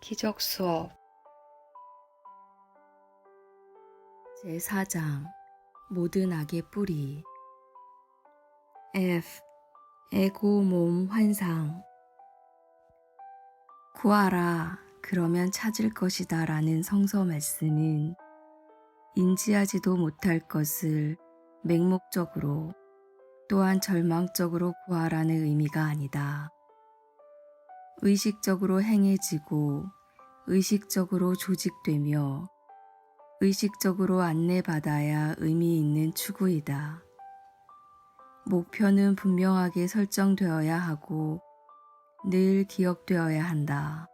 기적 수업 제4장 모든 악의 뿌리 F. 에고 몸 환상 구하라 그러면 찾을 것이다 라는 성서 말씀은 인지하지도 못할 것을 맹목적으로 또한 절망적으로 구하라는 의미가 아니다. 의식적으로 행해지고 의식적으로 조직되며 의식적으로 안내받아야 의미 있는 추구이다. 목표는 분명하게 설정되어야 하고 늘 기억되어야 한다.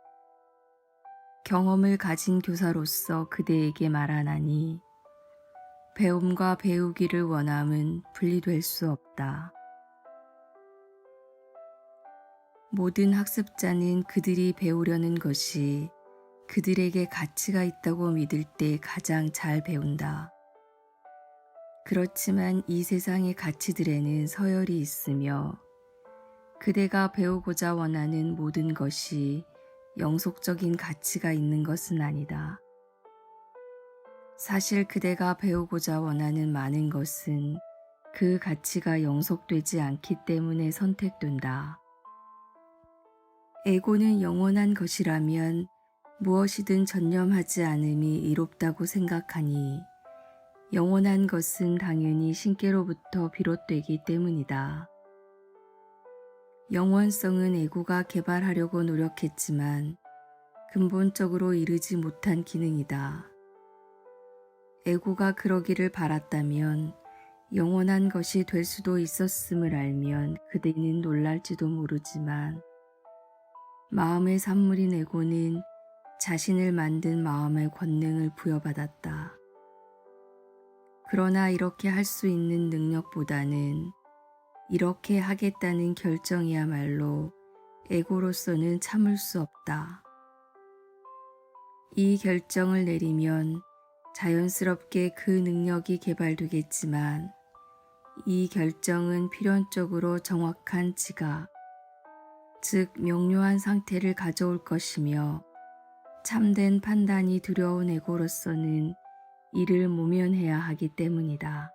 경험을 가진 교사로서 그대에게 말하나니 배움과 배우기를 원함은 분리될 수 없다. 모든 학습자는 그들이 배우려는 것이 그들에게 가치가 있다고 믿을 때 가장 잘 배운다. 그렇지만 이 세상의 가치들에는 서열이 있으며 그대가 배우고자 원하는 모든 것이 영속적인 가치가 있는 것은 아니다. 사실 그대가 배우고자 원하는 많은 것은 그 가치가 영속되지 않기 때문에 선택된다. 에고는 영원한 것이라면 무엇이든 전념하지 않음이 이롭다고 생각하니 영원한 것은 당연히 신께로부터 비롯되기 때문이다. 영원성은 에고가 개발하려고 노력했지만 근본적으로 이르지 못한 기능이다. 에고가 그러기를 바랐다면 영원한 것이 될 수도 있었음을 알면 그대는 놀랄지도 모르지만 마음의 산물인 에고는 자신을 만든 마음의 권능을 부여받았다. 그러나 이렇게 할 수 있는 능력보다는 이렇게 하겠다는 결정이야말로 에고로서는 참을 수 없다. 이 결정을 내리면 자연스럽게 그 능력이 개발되겠지만 이 결정은 필연적으로 정확한 지각, 즉 명료한 상태를 가져올 것이며 참된 판단이 두려운 에고로서는 이를 모면해야 하기 때문이다.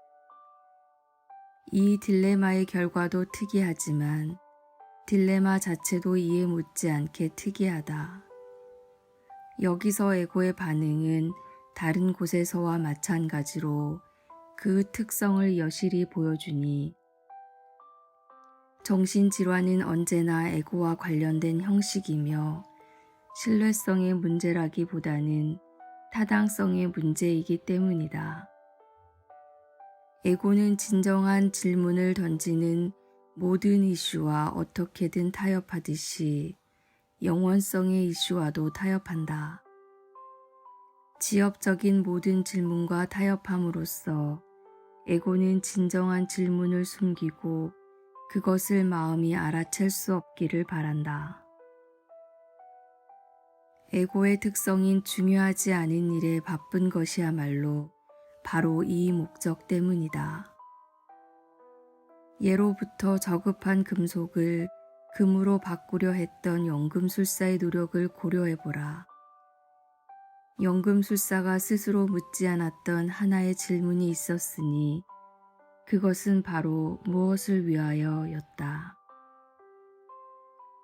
이 딜레마의 결과도 특이하지만 딜레마 자체도 이해 못지 않게 특이하다. 여기서 에고의 반응은 다른 곳에서와 마찬가지로 그 특성을 여실히 보여주니 정신질환은 언제나 에고와 관련된 형식이며 신뢰성의 문제라기보다는 타당성의 문제이기 때문이다. 에고는 진정한 질문을 던지는 모든 이슈와 어떻게든 타협하듯이 영원성의 이슈와도 타협한다. 지엽적인 모든 질문과 타협함으로써 에고는 진정한 질문을 숨기고 그것을 마음이 알아챌 수 없기를 바란다. 에고의 특성인 중요하지 않은 일에 바쁜 것이야말로 바로 이 목적 때문이다. 예로부터 저급한 금속을 금으로 바꾸려 했던 연금술사의 노력을 고려해보라. 연금술사가 스스로 묻지 않았던 하나의 질문이 있었으니 그것은 바로 무엇을 위하여였다.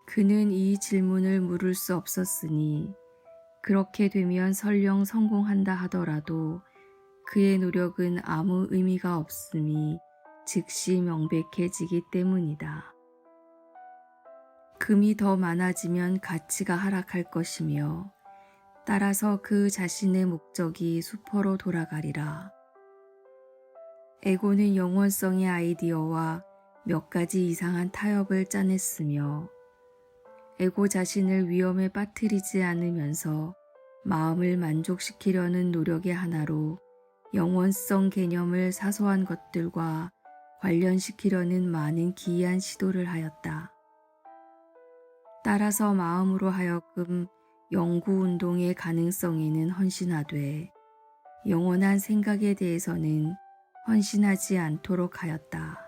그는 이 질문을 물을 수 없었으니 그렇게 되면 설령 성공한다 하더라도 그의 노력은 아무 의미가 없음이 즉시 명백해지기 때문이다. 금이 더 많아지면 가치가 하락할 것이며 따라서 그 자신의 목적이 수퍼로 돌아가리라. 에고는 영원성의 아이디어와 몇 가지 이상한 타협을 짜냈으며 에고 자신을 위험에 빠뜨리지 않으면서 마음을 만족시키려는 노력의 하나로 영원성 개념을 사소한 것들과 관련시키려는 많은 기이한 시도를 하였다. 따라서 마음으로 하여금 연구 운동의 가능성에는 헌신하되 영원한 생각에 대해서는 헌신하지 않도록 하였다.